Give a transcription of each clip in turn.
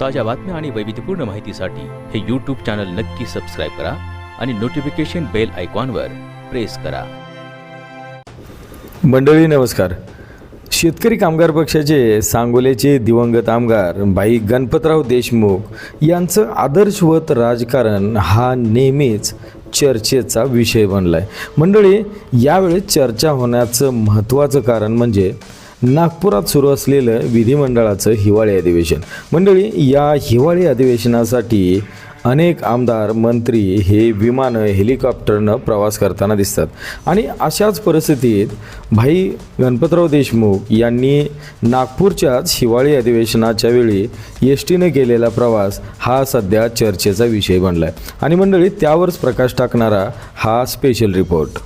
ताज्या बातम्या आणि वैविध्यपूर्ण माहितीसाठी हे यूट्यूब चॅनल नक्की सबस्क्राईब करा आणि नोटिफिकेशन बेल आयकॉनवर प्रेस करा. मंडळी नमस्कार. शेतकरी कामगार पक्षाचे सांगोल्याचे दिवंगत आमदार भाई गणपतराव देशमुख यांचं आदर्शवत राजकारण हा नेहमीच चर्चेचा विषय बनला आहे मंडळी यावेळेस चर्चा होण्याचं महत्त्वाचं कारण म्हणजे नागपुरात सुरू असलेलं विधिमंडळाचं हिवाळी अधिवेशन. मंडळी या हिवाळी अधिवेशनासाठी अनेक आमदार मंत्री हे विमानं हेलिकॉप्टरनं प्रवास करताना दिसतात. आणि अशाच परिस्थितीत भाई गणपतराव देशमुख यांनी नागपूरच्याच हिवाळी अधिवेशनाच्या वेळी एस टीनं केलेला प्रवास हा सध्या चर्चेचा विषय बनला आहे आणि मंडळी त्यावरच प्रकाश टाकणारा हा स्पेशल रिपोर्ट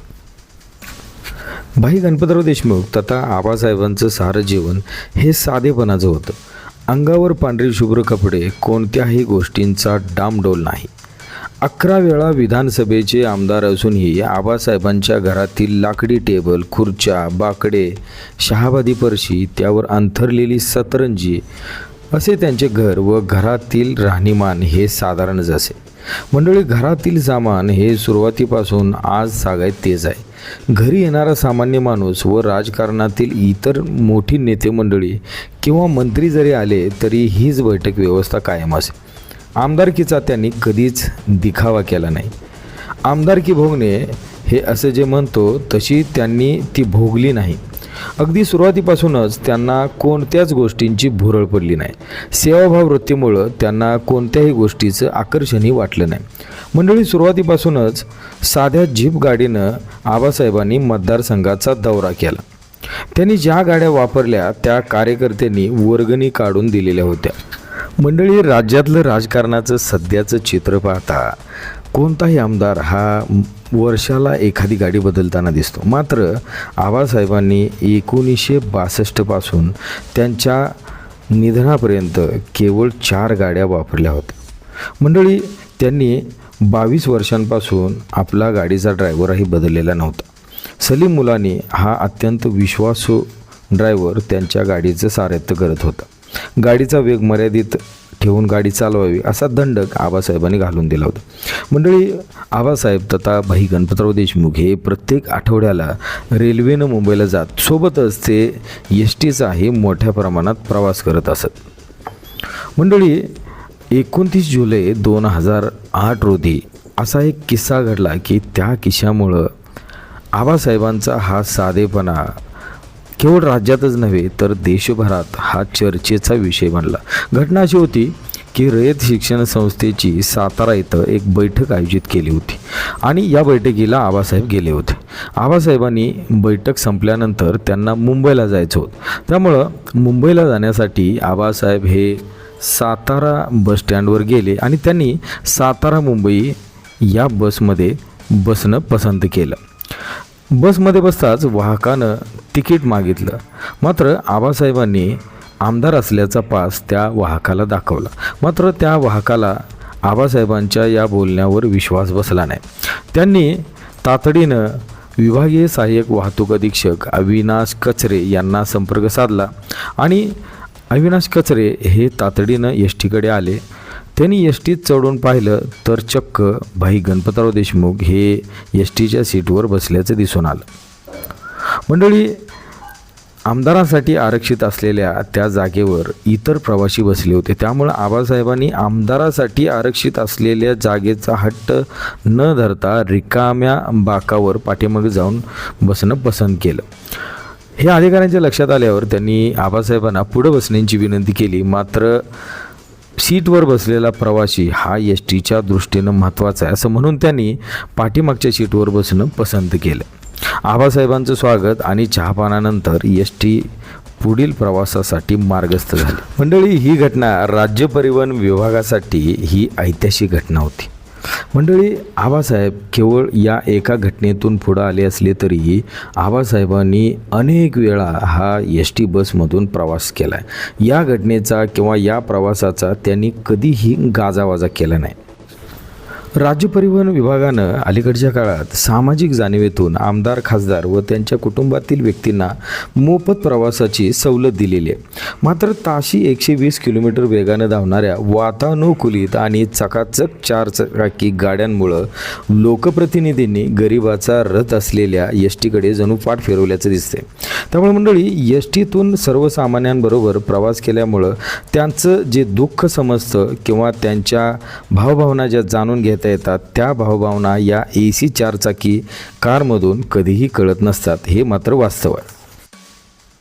भाई गणपतराव देशमुख तथा आबासाहेबांचं सारं जीवन हे साधेपणाचं होतं. अंगावर पांढरे शुभ्र कपडे कोणत्याही गोष्टींचा डामडोल नाही. अकरा वेळा विधानसभेचे आमदार असूनही आबासाहेबांच्या घरातील लाकडी टेबल खुर्च्या बाकडे शहाबादी परशी त्यावर अंथरलेली सतरंजी असे त्यांचे घर व घरातील राहणीमान हे साधारणच असे. मंडळी घरातील सामान हे सुरुवातीपासून आज सागायत तेच आहे. घरी येणारा सामान्य माणूस व राजकारणातील इतर मोठी नेते मंडळी किंवा मंत्री जरी आले तरी हीच बैठक व्यवस्था कायम असे आमदारकीचा त्यांनी कधीच दिखावा केला नाही. आमदारकी भोगणे हे असं जे म्हणतो तशी त्यांनी ती भोगली नाही. अगदी सुरुवातीपासूनच त्यांना कोणत्याच गोष्टींची भुरळ पडली नाही. सेवाभाव वृत्तीमुळं त्यांना कोणत्याही गोष्टीचं आकर्षणही वाटलं नाही. मंडळी सुरुवातीपासूनच साध्या जीप गाडीनं आबासाहेबांनी मतदारसंघाचा दौरा केला. त्यांनी ज्या गाड्या वापरल्या त्या कार्यकर्त्यांनी वर्गणी काढून दिलेल्या होत्या. मंडळी राज्यातलं राजकारणाचं सध्याचं चित्र पाहता कोणताही आमदार हा वर्षाला एखादी गाडी बदलताना दिसतो. मात्र आबासाहेबांनी एकोणीसशे बासष्टपासून त्यांच्या निधनापर्यंत केवळ चार गाड्या वापरल्या होत्या. मंडळी त्यांनी बावीस वर्षांपासून आपला गाडीचा ड्रायव्हरही बदललेला नव्हता. सलीम मुलानी हा अत्यंत विश्वासू ड्रायव्हर त्यांच्या गाडीचं सारथ्य करत होता. गाडीचा वेग मर्यादित ठेवून गाडी चालवावी असा दंडक आबासाहेबांनी घालून दिला होता. मंडळी आबासाहेब तथा भाई गणपतराव देशमुख हे प्रत्येक आठवड्याला रेल्वेनं मुंबईला जात सोबतच ते एस टीचाही मोठ्या प्रमाणात प्रवास करत असत. मंडळी एकोणतीस जुलै दोन हजार आठ रोजी असा एक किस्सा घडला की त्या किस्सामुळं आबासाहेबांचा हा साधेपणा केवळ राज्यातच नव्हे तर देशभरात हा चर्चेचा विषय बनला. घटना अशी होती की रयत शिक्षण संस्थेची सातारा इथं एक बैठक आयोजित केली होती आणि या बैठकीला आबासाहेब गेले होते. आबासाहेबांनी बैठक संपल्यानंतर त्यांना मुंबईला जायचं होतं. त्यामुळं मुंबईला जाण्यासाठी आबासाहेब हे सातारा बसस्टँडवर गेले आणि त्यांनी सातारा मुंबई या बसमध्ये बसणं पसंत केलं. बसमध्ये बसताच वाहकानं तिकीट मागितलं. मात्र आबासाहेबांनी आमदार असल्याचा पास त्या वाहकाला दाखवला. मात्र त्या वाहकाला आबासाहेबांच्या या बोलण्यावर विश्वास बसला नाही. त्यांनी तातडीनं विभागीय सहाय्यक वाहतूक अधीक्षक अविनाश कचरे यांना संपर्क साधला आणि अविनाश कचरे हे तातडीनं एस टीकडे आले. त्यांनी एस टीत चढून पाहिलं तर चक्क भाई गणपतराव देशमुख हे एस टीच्या सीटवर बसल्याचं दिसून आलं. मंडळी आमदारांसाठी आरक्षित असलेल्या त्या जागेवर इतर प्रवासी बसले होते. त्यामुळं आबासाहेबांनी आमदारासाठी आरक्षित असलेल्या जागेचा हट्ट न धरता रिकाम्या बाकावर पाठीमागे जाऊन बसणं पसंत केलं. हे अधिकाऱ्यांच्या लक्षात आल्यावर त्यांनी आबासाहेबांना पुढं बसण्याची विनंती केली. मात्र सीटवर बसलेला प्रवासी हा एस टीच्या दृष्टीनं महत्त्वाचा आहे असं म्हणून त्यांनी पाठीमागच्या सीटवर बसणं पसंत केलं. आबासाहेबांचं स्वागत आणि चहापानानंतर एस टी पुढील प्रवासासाठी मार्गस्थ झाली. मंडळी ही घटना राज्य परिवहन विभागासाठी ही ऐतिहासिक घटना होती. मंडळी आबासाहेब केवळ या एका घटनेतून पुढं आले असले तरीही आबासाहेबांनी अनेक वेळा हा एस टी बसमधून प्रवास केला आहे या घटनेचा किंवा या प्रवासाचा त्यांनी कधीही गाजावाजा केला नाही. राज्य परिवहन विभागानं अलीकडच्या काळात सामाजिक जाणीवेतून आमदार खासदार व त्यांच्या कुटुंबातील व्यक्तींना मोफत प्रवासाची सवलत दिलेली आहे. मात्र ताशी एकशे वीस किलोमीटर वेगानं धावणाऱ्या वातानुकूलित आणि चकाचक चारचाकी गाड्यांमुळं लोकप्रतिनिधींनी गरिबाचा रथ असलेल्या एस टीकडे जणू पाठ फिरवल्याचं दिसते त्यामुळे मंडळी एस टीतून सर्वसामान्यांबरोबर प्रवास केल्यामुळं त्यांचं जे दुःख समजतं किंवा त्यांच्या भावभावना ज्या जाणून घेत येतात. त्या भावभावना या ए सी चारचाकी कारमधून कधीही कळत नसतात. हे मात्र वास्तव आहे.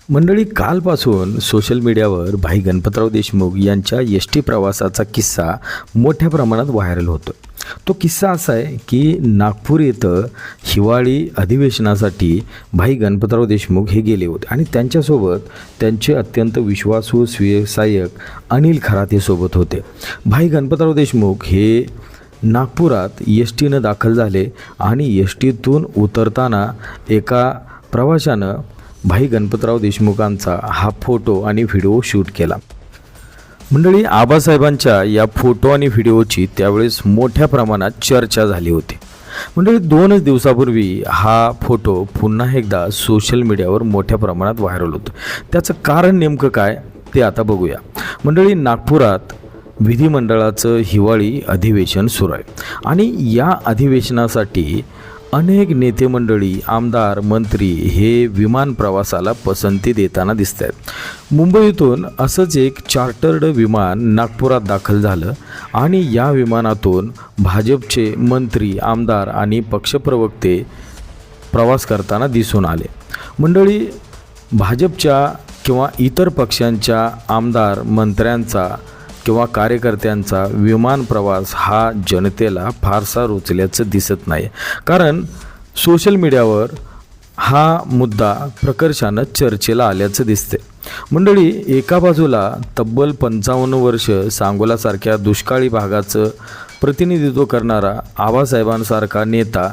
मंडळी कालपासून सोशल मीडियावर भाई गणपतराव देशमुख यांच्या एस टी प्रवासाचा किस्सा मोठ्या प्रमाणात व्हायरल होतो तो किस्सा असा आहे की नागपूर येथं हिवाळी अधिवेशनासाठी भाई गणपतराव देशमुख हे गेले होते. आणि त्यांच्यासोबत त्यांचे अत्यंत विश्वासू स्वयंसहाय्यक अनिल खराते सोबत होते. भाई गणपतराव देशमुख हे नागपुरात एस टीनं दाखल झाले आणि एस टीतून उतरताना एका प्रवाशानं भाई गणपतराव देशमुखांचा हा फोटो आणि व्हिडिओ शूट केला. मंडळी आबासाहेबांच्या या फोटो आणि व्हिडिओची त्यावेळेस मोठ्या प्रमाणात चर्चा झाली होती. मंडळी दोनच दिवसापूर्वी हा फोटो पुन्हा एकदा सोशल मीडियावर मोठ्या प्रमाणात व्हायरल होतो. त्याचं कारण नेमकं काय ते आता बघूया. मंडळी नागपुरात विधिमंडळाचं हिवाळी अधिवेशन सुरू आहे. आणि या अधिवेशनासाठी अनेक नेते मंडळी आमदार मंत्री हे विमान प्रवासाला पसंती देताना दिसत आहेत मुंबईतून असंच एक चार्टर्ड विमान नागपुरात दाखल झालं आणि या विमानातून भाजपचे मंत्री आमदार आणि पक्षप्रवक्ते प्रवास करताना दिसून आले. मंडळी भाजपच्या किंवा इतर पक्षांच्या आमदार मंत्र्यांचा किंवा कार्यकर्त्यांचा विमान प्रवास हा जनतेला फारसा रुचल्याचं दिसत नाही. कारण सोशल मीडियावर हा मुद्दा प्रकर्षानं चर्चेला आल्याचं दिसते मंडळी एका बाजूला तब्बल पंचावन्न वर्ष सांगोलासारख्या दुष्काळी भागाचं प्रतिनिधित्व करणारा आबासाहेबांसारखा नेता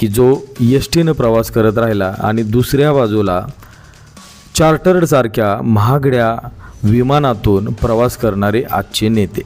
की जो एस टीनं प्रवास करत राहिला आणि दुसऱ्या बाजूला चार्टर्डसारख्या महागड्या विमानातून प्रवास करणारे आजचे नेते.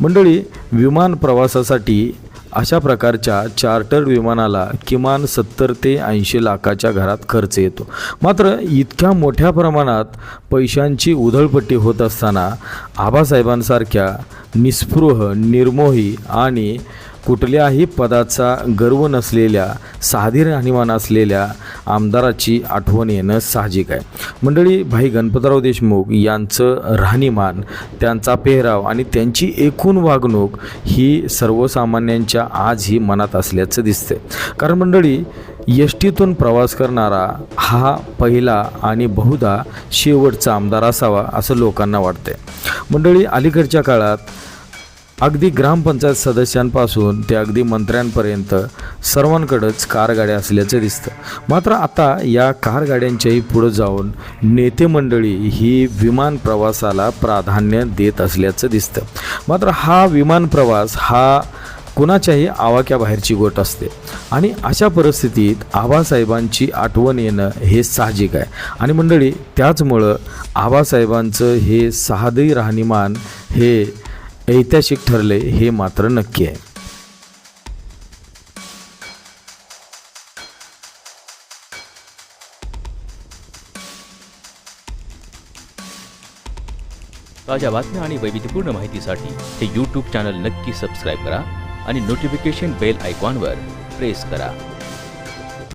मंडळी विमान प्रवासासाठी अशा प्रकारच्या चार्टर विमानाला किमान सत्तर ते ऐंशी लाखाच्या घरात खर्च येतो. मात्र इतक्या मोठ्या प्रमाणात पैशांची उधळपट्टी होत असताना आबासाहेबांसारख्या निस्पृह निर्मोही आणि कुठल्याही पदाचा गर्व नसलेल्या साधी राहणीमान असलेल्या आमदाराची आठवण येणं साहजिक आहे. मंडळी भाई गणपतराव देशमुख यांचं राहणीमान त्यांचा पेहराव आणि त्यांची एकूण वागणूक ही सर्वसामान्यांच्या आजही मनात असल्याचं दिसते कारण मंडळी एस टीतून प्रवास करणारा हा पहिला आणि बहुधा शेवटचा आमदार असावा असं लोकांना वाटते मंडळी अलीकडच्या काळात अगदी ग्रामपंचायत सदस्यांपासून ते अगदी मंत्र्यांपर्यंत सर्वांकडंच कार गाड्या असल्याचं दिसतं. मात्र आता या कार गाड्यांच्याही पुढं जाऊन नेते मंडळी ही विमान प्रवासाला प्राधान्य देत असल्याचं दिसतं. मात्र हा विमान प्रवास हा कुणाच्याही आवाक्या बाहेरची गोट असते. आणि अशा परिस्थितीत आबासाहेबांची आठवण येणं हे साहजिक आहे. आणि मंडळी त्याचमुळं आबासाहेबांचं हे साधे राहणीमान हे ऐतिहासिक ठरले हे मात्र नक्की आहे. ताज्या बातम्या आणि वैविध्यपूर्ण माहितीसाठी हे यूट्यूब चॅनल नक्की सबस्क्राईब करा आणि नोटिफिकेशन बेल आयकॉनवर प्रेस करा.